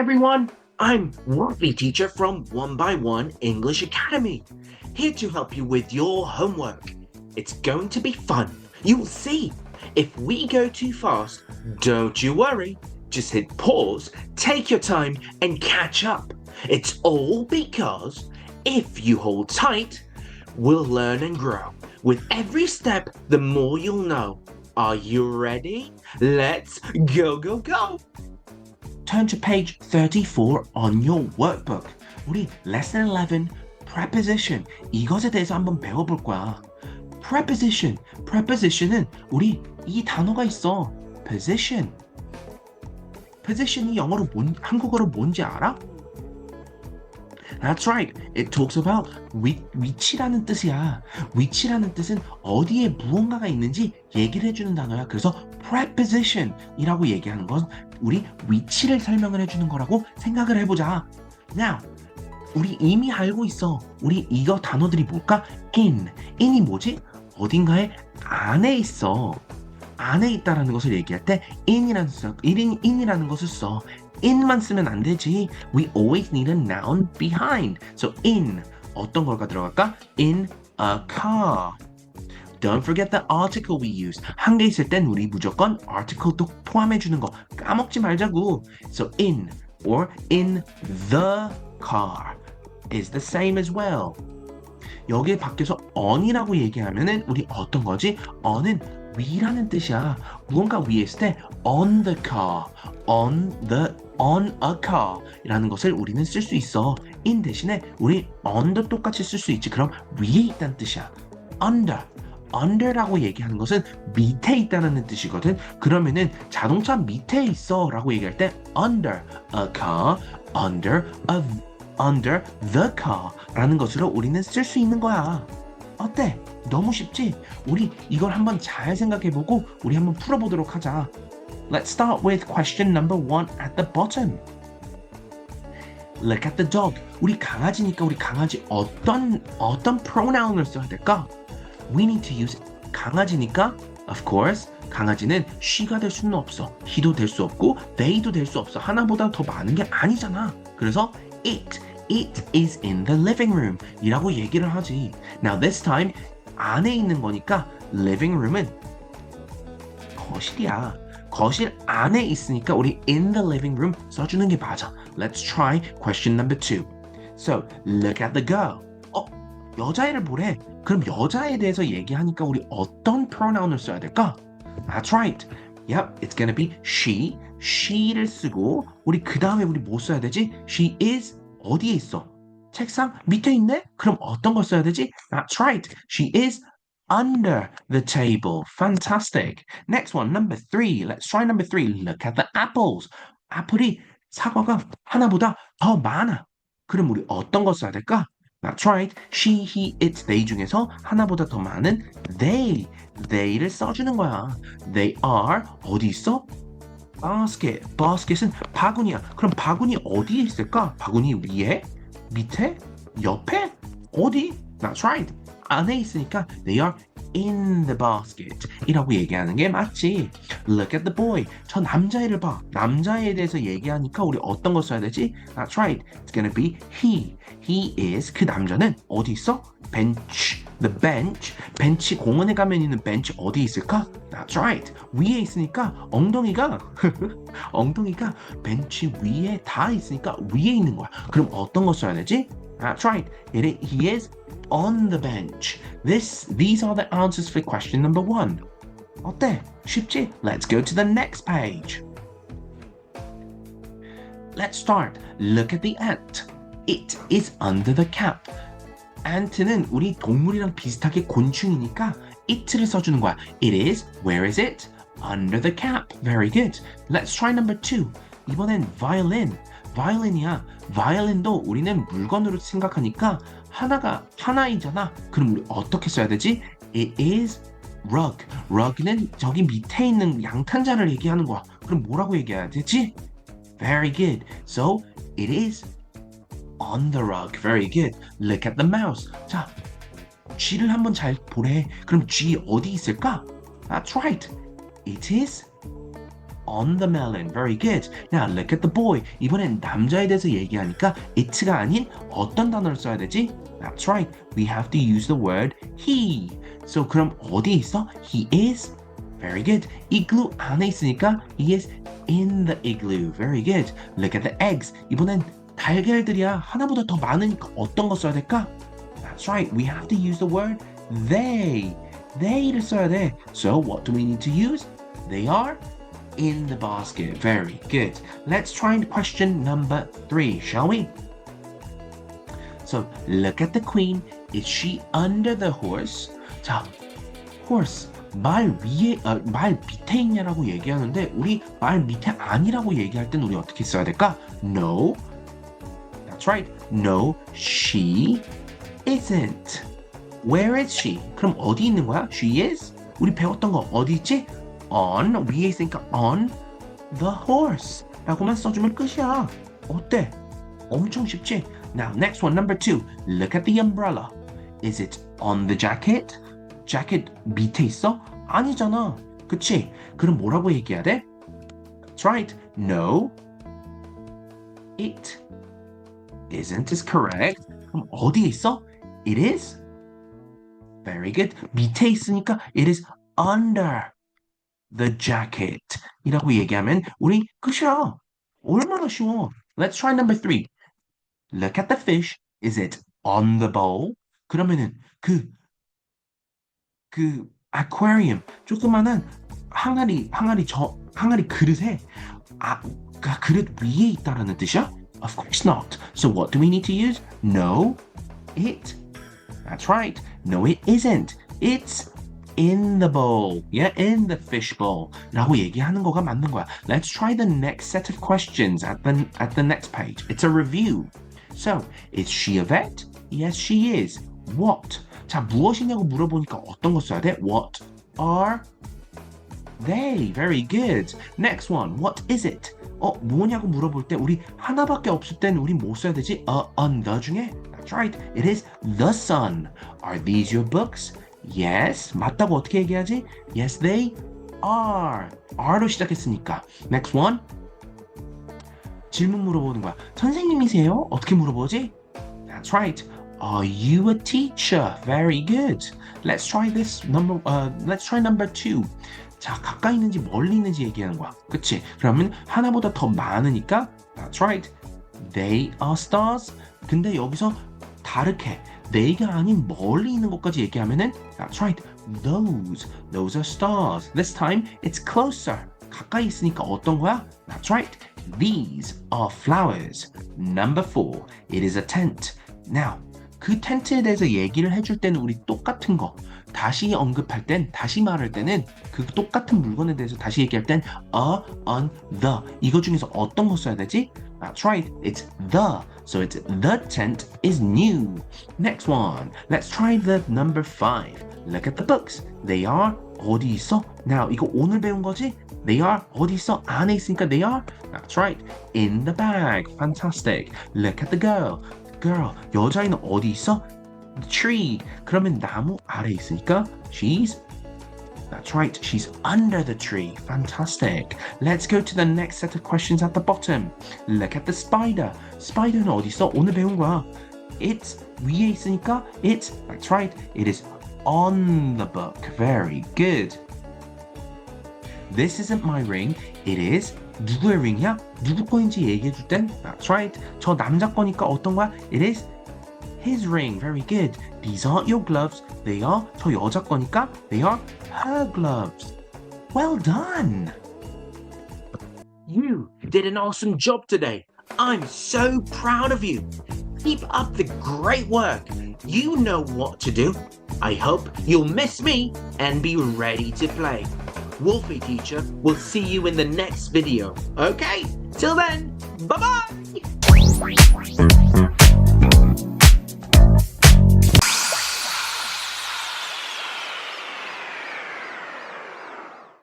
everyone, I'm Wolfie teacher from One by One English Academy, here to help you with your homework. It's going to be fun. You'll see. If we go too fast, don't you worry. Just hit pause, take your time, and catch up. It's all because if you hold tight, we'll learn and grow. With every step, the more you'll know. Are you ready? Let's go, go, go! Turn to page 34 on your workbook. 우리 lesson 11 preposition 이것에 대해서 한번 배워볼 거야. preposition, preposition은 우리 이 단어가 있어. position. position이 영어로 뭔, 한국어로 뭔지 알아? That's right. It talks about 위, 위치라는 뜻이야. 위치라는 뜻은 어디에 무언가가 있는지 얘기를 해주는 단어야. 그래서 preposition이라고 얘기하는 건 우리 위치를 설명을 해주는 거라고 생각을 해보자. Now, 우리 이미 알고 있어. 우리 이거 단어들이 뭘까? in. in이 뭐지? 어딘가에 안에 있어. 안에 있다라는 것을 얘기할 때 in이라는 써, in, in이라는 것을 써. in만 쓰면 안 되지. We always need a noun behind. So in 어떤 걸가 들어갈까? In a car. Don't forget the article we use. 한개 있을 땐 우리 무조건 article도 포함해 주는 거 까먹지 말자고. So in or in the car is the same as well. 여기에 밖에서 on이라고 얘기하면은 우리 어떤 거지? on은 위라는 뜻이야. 무언가 위에 있을 때 on the car, on the on a car이라는 것을 우리는 쓸 수 있어. in 대신에 우리 on도 똑같이 쓸 수 있지. 그럼 위에 있다는 뜻이야. under under라고 얘기하는 것은 밑에 있다는 뜻이거든. 그러면은 자동차 밑에 있어라고 얘기할 때 under a car, under a under the car라는 것으로 우리는 쓸 수 있는 거야. 어때? 너무 쉽지? 우리 이걸 한번 잘 생각해보고 우리 한번 풀어보도록 하자. Let's start with question number one at the bottom. Look at the dog. 우리 강아지니까 우리 강아지 어떤 어떤 pronoun을 써야 될까? We need to use 강아지니까 of course 강아지는 she가 될 수는 없어. he도 될 수 없고 they도 될 수 없어. 하나보다 더 많은 게 아니잖아. 그래서 it It is in the living room 이라고 얘기를 하지. Now this time 안에 있는 거니까 living room은 거실이야. 거실 안에 있으니까 우리 in the living room 써주는 게 맞아. Let's try question number two. So look at the girl. 어 여자애를 보래. 그럼 여자에 대해서 얘기하니까 우리 어떤 pronoun을 써야 될까? That's right. Yep, it's gonna be she. she를 쓰고 우리 그 다음에 우리 뭐 써야 되지? She is 어디에 있어? 책상 밑에 있네? 그럼 어떤 걸 써야 되지? That's right. She is under the table. Fantastic. Next one, number three. Let's try number three. Look at the apples. 애플이 사과가 하나보다 더 많아. 그럼 우리 어떤 거 써야 될까? That's right. She, he, it, they 중에서 하나보다 더 많은 they. they를 써주는 거야. They are 어디 있어? basket. basket은 바구니야. 그럼 바구니 어디에 있을까? 바구니 위에? 밑에? 옆에? 어디? That's right. 안에 있으니까 they are in the basket 이라고 얘기하는 게 맞지. Look at the boy. 저 남자애를 봐. 남자애에 대해서 얘기하니까 우리 어떤 거 써야 되지? That's right. It's gonna be he. He is 그 남자는 어디 있어? bench. The bench. 벤치 공원에 가면 있는 벤치 어디 있을까? That's right. 위에 있으니까 엉덩이가 엉덩이가 벤치 위에 다 있으니까 위에 있는 거야. 그럼 어떤 거 써야 되지? That's right. It, he is on the bench. This, these are the answers for question number one. 어때? 쉽지? Let's go to the next page. Let's start. Look at the ant. It is under the cap. ant는 우리 동물이랑 비슷하게 곤충이니까 it를 써주는 거야. It is, where is it? Under the cap. Very good. Let's try number two. 이번엔 violin. violin이야. violin도 우리는 물건으로 생각하니까 하나가 하나이잖아. 그럼 우리 어떻게 써야 되지? It is rug. rug는 저기 밑에 있는 양탄자를 얘기하는 거야. 그럼 뭐라고 얘기해야 되지? Very good. So it is on the rug. Very good. Look at the mouse. 자, 쥐를 한번 잘 보래. 그럼 쥐 어디 있을까? That's right. It is on the melon. Very good. Now look at the boy. 이번엔 남자에 대해서 얘기하니까 it가 아닌 어떤 단어를 써야 되지? That's right. We have to use the word he. So 그럼 어디에 있어? He is. Very good. igloo 안에 있으니까 he is in the igloo. Very good. Look at the eggs. 이번엔 달걀들이야. 하나보다 더 많으니까 어떤 거 써야 될까? That's right. We have to use the word they. they를 써야 돼. So what do we need to use? They are in the basket. Very good. Let's try question number three, shall we? So look at the queen. Is she under the horse? 자, horse. 말 위에, 어, 말 밑에 있냐라고 얘기하는데 우리 말 밑에 아니라고 얘기할 땐 우리 어떻게 써야 될까? No. That's right. No, she isn't. Where is she? 그럼 어디 있는 거야? She is? 우리 배웠던 거 어디 있지? On 위에 있으니까 on the horse 라고만 써주면 끝이야. 어때? 엄청 쉽지? Now next one, number two. Look at the umbrella. Is it on the jacket? jacket 밑에 있어? 아니잖아. 그치? 그럼 뭐라고 얘기해야 돼? That's right. No. It isn't is correct. 그럼 어디에 있어? It is. Very good. 밑에 있으니까 it is under the jacket. 이라고 얘기하면 우리 끝이야. 얼마나 쉬워. Let's try number three. Look at the fish. Is it on the bowl? 그러면은 그, 그 aquarium 조그만한 항아리 항아리 저 항아리 그릇에 아, 그 그릇 위에 있다라는 뜻이야? Of course not. So what do we need to use? No, it. That's right. No, it isn't. It's in the bowl. Yeah, in the fish bowl. 라고 얘기하는 거가 맞는 거야. Let's try the next set of questions at the at the next page. It's a review. So, is she a vet? Yes, she is. What? 자, 무엇이냐고 물어보니까 어떤 거 써야 돼? What are they? Very good. Next one. What is it? 어, 뭐냐고 물어볼 때 우리 하나밖에 없을 땐 우리 뭐 써야 되지? a, on the 중에? That's right. It is the sun. Are these your books? Yes. 맞다고 어떻게 얘기하지? Yes, they are. are로 시작했으니까. Next one. 질문 물어보는 거야. 선생님이세요? 어떻게 물어보지? That's right. Are you a teacher? Very good. Let's try this number. Uh, let's try number two. 자, 가까이 있는지 멀리 있는지 얘기하는 거야. 그치? 그러면 하나보다 더 많으니까 That's right. They are stars. 근데 여기서 다르게 they가 아닌 멀리 있는 것까지 얘기하면은 That's right. Those. Those are stars. This time it's closer. 가까이 있으니까 어떤 거야? That's right. These are flowers. Number four. It is a tent. Now, 그 텐트에 대해서 얘기를 해줄 때는 우리 똑같은 거 다시 언급할 땐 다시 말할 때는 그 똑같은 물건에 대해서 다시 얘기할 땐 a, on, the 이거 중에서 어떤 거 써야 되지? That's right, it's the. So it's the tent is new. Next one, let's try the number five. Look at the books. They are 어디 있어? Now 이거 오늘 배운 거지? They are 어디 있어? 안에 있으니까 they are. That's right, in the bag. Fantastic. Look at the girl. girl 여자애는 어디 있어? The tree 그러면 나무 아래 있으니까 she's That's right, she's under the tree. Fantastic. Let's go to the next set of questions at the bottom. Look at the spider. spider는 어디 있어? 오늘 배운 거야. It's 위에 있으니까 it's That's right, it is on the book. Very good. This isn't my ring. It is 누구의 ring이야? 누구 거인지 얘기해 줄 땐 That's right. 저 남자 거니까 어떤 거야? It is his ring. Very good. These aren't your gloves. They are 저 여자 거니까 they are her gloves. Well done. You did an awesome job today. I'm so proud of you. Keep up the great work. You know what to do. I hope you'll miss me and be ready to play. Wolfie teacher will see you in the next video. Okay? Till then, bye bye!